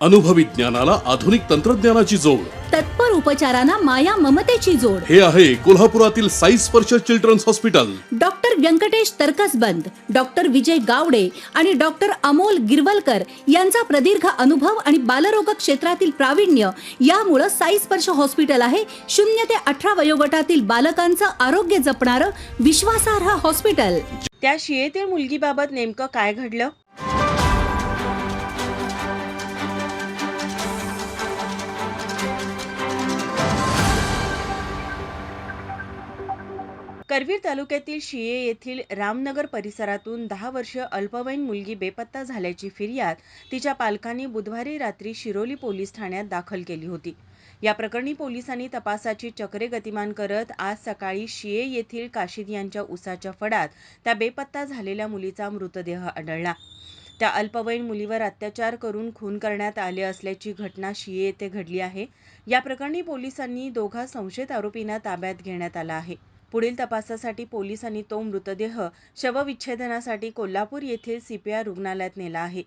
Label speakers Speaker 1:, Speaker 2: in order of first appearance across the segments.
Speaker 1: अनुभवी ज्ञानाला आधुनिक तंत्रज्ञानाची जोड.
Speaker 2: तत्पर उपचारांना माया ममतेची जोड.
Speaker 1: हे आहे कोल्हापुरातील Sai Sparsh children's hospital.
Speaker 2: Doctor Venkatesh Taraksaband doctor Vijay Gawade आणि डॉक्टर अमोल गिरवलकर यांचा प्रदीर्घ अनुभव आणि बालरोग क्षेत्रातील प्रावीण्य यामुळं साई स्पर्श हॉस्पिटल आहे. शून्य ते अठरा वयोगटातील बालकांचं आरोग्य जपणारं विश्वासार्ह हॉस्पिटल.
Speaker 3: त्या शियेतील मुलगीबाबत नेमकं काय घडलं? करवीर तालुक्यातील शिये येथील रामनगर परिसरातून दहा वर्ष अल्पवयीन मुलगी बेपत्ता झाल्याची फिर्याद तिच्या पालकांनी बुधवारी रात्री शिरोली पोलीस ठाण्यात दाखल केली होती. या प्रकरणी पोलिसांनी तपासाची चक्रे गतिमान करत आज सकाळी शिये येथील काशिद यांच्या उसाच्या फडात त्या बेपत्ता झालेल्या मुलीचा मृतदेह आढळला. त्या अल्पवयीन मुलीवर अत्याचार करून खून करण्यात आले असल्याची घटना शिये येथे घडली आहे. या प्रकरणी पोलिसांनी दोघा संशयित आरोपींना ताब्यात घेण्यात आला आहे. पुढील तपासासाठी पोलिसांनी तो मृतदेह शवविच्छेदनासाठी कोल्हापूर येथील सीपीआर रुग्णालयात नेला आहे.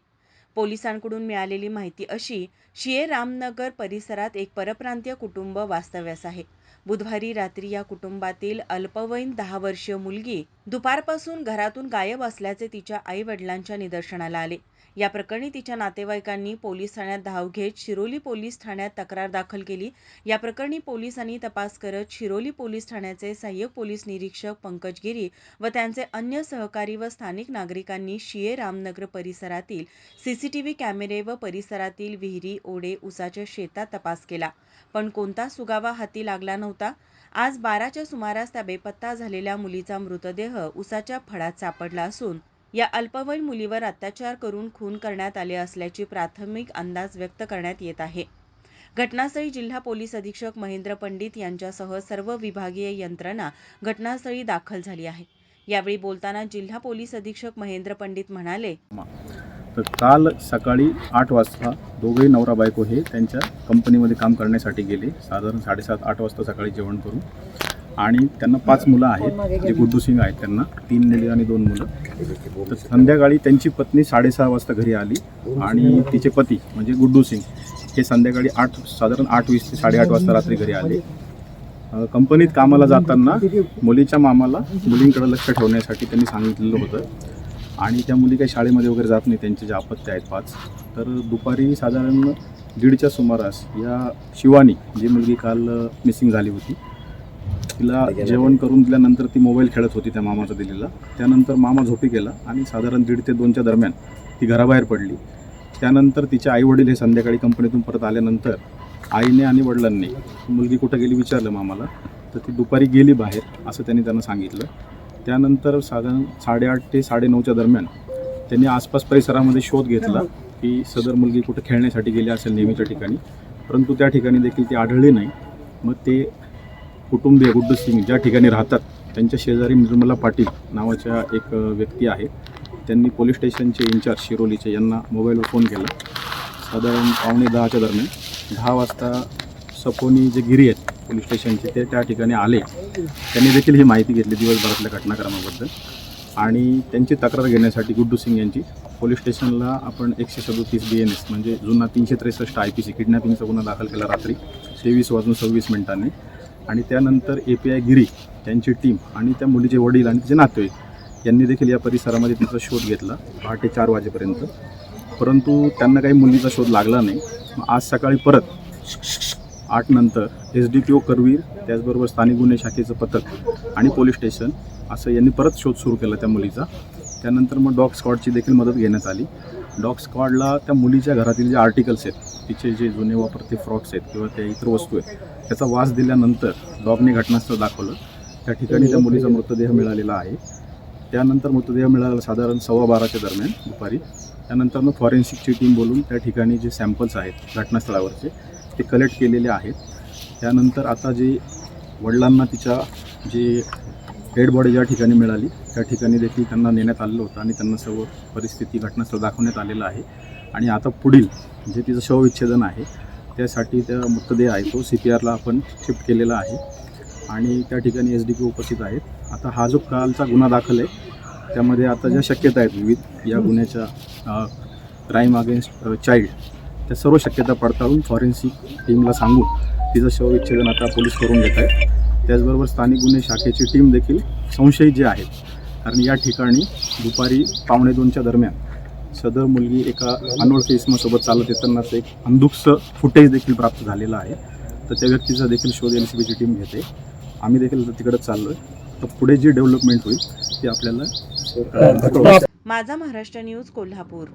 Speaker 3: पोलिसांकडून मिळालेली माहिती अशी शिये रामनगर परिसरात एक परप्रांतीय कुटुंब वास्तव्यास आहे. बुधवारी रात्री या कुटुंबातील अल्पवयीन दहा वर्षीय मुलगी दुपारपासून घरातून गायब असल्याचे तिच्या आई वडिलांच्या निदर्शनाला आले. या प्रकरणी तिच्या नातेवाईकांनी पोलीस ठाण्यात धाव घेत शिरोली पोलीस ठाण्यात तक्रार दाखल केली. या प्रकरणी पोलिसांनी तपास करत शिरोली पोलीस ठाण्याचे सहाय्यक पोलीस निरीक्षक पंकज गिरी व त्यांचे अन्य सहकारी व स्थानिक नागरिकांनी शिये रामनगर परिसरातील सीसीटीव्ही कॅमेरे व परिसरातील विहिरी ओढे उसाच्या शेतात तपास केला. पण कोणता सुगावा हाती लागला नव्हता. आज बाराच्या सुमारास त्या बेपत्ता झालेल्या मुलीचा मृतदेह उसाच्या फडात सापडला असून या अल्पवयीन मुलीवर अत्याचार करून खून करण्यात आले असल्याची प्राथमिक अंदाज व्यक्त करण्यात येत आहे. घटनास्थळी जिल्हा पोलीस अधीक्षक महेंद्र पंडित यांच्यासह सर्व विभागीय यंत्रणा घटनास्थळी दाखल झाली आहे. यावेळी बोलताना जिल्हा पोलीस अधीक्षक महेंद्र पंडित म्हणाले
Speaker 4: तर काल सकाळी आठ वाजता दोघेही नवरा बायको हे त्यांच्या कंपनीमध्ये काम करण्यासाठी गेले. साधारण साडेसात आठ वाजता सकाळी जेवण करून. आणि त्यांना पाच मुलं आहेत जे गुड्डू सिंग आहेत त्यांना. तीन मुली आणि दोन मुलं. तर संध्याकाळी त्यांची पत्नी साडेसहा वाजता घरी आली. आणि तिचे पती म्हणजे गुड्डू सिंग हे संध्याकाळी आठ साधारण आठ वीस ते साडेआठ वाजता रात्री घरी आले. कंपनीत कामाला जाताना मुलीच्या मामाला मुलींकडे लक्ष ठेवण्यासाठी त्यांनी सांगितलेलं होतं. आणि त्या मुली काही शाळेमध्ये वगैरे जात नाही त्यांचे जे अपत्य आहेत पाच. तर दुपारी साधारण दीडच्या सुमारास या शिवानी जी मुलगी काल मिसिंग झाली होती तिला जेवण करून दिल्यानंतर ती मोबाईल खेळत होती त्या मामाचा दिलेला. त्यानंतर मामा झोपी गेला आणि साधारण दीड ते दोनच्या दरम्यान ती घराबाहेर पडली. त्यानंतर तिचे आईवडील हे संध्याकाळी कंपनीतून परत आल्यानंतर आईने आणि वडिलांनी मुलगी कुठं गेली? विचारलं मामाला. तर ती दुपारी गेली बाहेर असं त्यांनी त्यांना सांगितलं. त्यानंतर साधारण साडेआठ ते साडेनऊच्या दरम्यान त्यांनी आसपास परिसरामध्ये शोध घेतला की सदर मुलगी कुठं खेळण्यासाठी गेली असेल नेहमीच्या ठिकाणी. परंतु त्या ठिकाणी देखील ती आढळली नाही. मग ते कुटुंबीय गुड्डू सिंग ज्या ठिकाणी राहतात त्यांच्या शेजारी निर्मला पाटील नावाच्या एक व्यक्ती आहे. त्यांनी पोलीस स्टेशनचे इन्चार्ज शिरोलीचे यांना मोबाईलवर फोन केला. साधारण पावणे दहाच्या दरम्यान. दहा वाजता सपोनी जे गिरी आहेत पोलीस स्टेशनचे ते त्या ठिकाणी आले. त्यांनी देखील ही माहिती घेतली दिवसभरातल्या घटनाक्रमाबद्दल. आणि त्यांची तक्रार घेण्यासाठी गुड्डू सिंग यांची पोलीस स्टेशनला आपण एकशे सदोतीस बी एन एस म्हणजे जुना तीनशे त्रेसष्ट आय पी सी किडनॅपिंगचा गुन्हा दाखल केला रात्री तेवीस वाजून सव्वीस मिनिटांनी. आणि त्यानंतर ए पी आय गिरी त्यांची टीम आणि त्या मुलीचे वडील आणि तिचे नातेवाईक यांनी देखील या परिसरामध्ये तिचा शोध घेतला पहाटे चार वाजेपर्यंत. परंतु त्यांना काही मुलीचा शोध लागला नाही. मग आज सकाळी परत आठ नंतर S D P O Karveer त्याचबरोबर स्थानिक गुन्हे शाखेचं पथक आणि पोलीस स्टेशन असं यांनी परत शोध सुरू केला त्या मुलीचा. त्यानंतर मग डॉग स्कॉडची देखील मदत घेण्यात आली. डॉग स्कॉडला त्या मुलीच्या घरातील जे आर्टिकल्स आहेत तिचे जे जुने वापरते फ्रॉक्स आहेत किंवा त्या इतर वस्तू आहेत त्याचा वास दिल्यानंतर डॉगने घटनास्थळ दाखवलं. त्या ठिकाणी त्या मुलीचा मृतदेह मिळालेला आहे. त्यानंतर मृतदेह मिळाला साधारण सव्वा बाराच्या दरम्यान दुपारी. त्यानंतर मग फॉरेन्सिकची टीम बोलून त्या ठिकाणी जे सॅम्पल्स आहेत घटनास्थळावरचे ते कलेक्ट केलेले आहेत. त्यानंतर आता जे वडिलांना तिच्या जी डेड बॉडी ज्या ठिकाणी मिळाली त्या ठिकाणी देखील त्यांना नेण्यात आलेलं होतं आणि त्यांना सर्व परिस्थिती घटनास्थळ दाखवण्यात आलेलं आहे. आणि आता पुढील जे तिचं शवविच्छेदन आहे त्यासाठी त्या मृतदेह आहे तो सी पी आरला आपण शिफ्ट केलेला आहे. आणि त्या ठिकाणी एस डी पी उपस्थित आहेत. आता हा जो कालचा गुन्हा दाखल आहे त्यामध्ये आता ज्या शक्यता आहेत विविध या गुन्ह्याच्या क्राईम अगेन्स्ट चाइल्ड त्या सर्व शक्यता पडताळून फॉरेन्सिक टीमला सांगून तिचं शवविच्छेदन आता पोलीस करून घेत आहेत. त्याचबरोबर स्थानिक गुन्हे शाखेची टीम देखील संशयित जे आहेत कारण या ठिकाणी दुपारी पावणे दोनच्या दरम्यान सदर मुलगी एका अनोळखी इसमासोबत चालत येतानाच एक अंधुकचं फुटेज देखील प्राप्त झालेलं आहे. तर त्या व्यक्तीचा देखील शोध एल सी बीची टीम घेते. आम्ही देखील तिकडे चाललो आहे तर पुढे जी डेव्हलपमेंट होईल ती आपल्याला.
Speaker 3: माझा महाराष्ट्र न्यूज कोल्हापूर.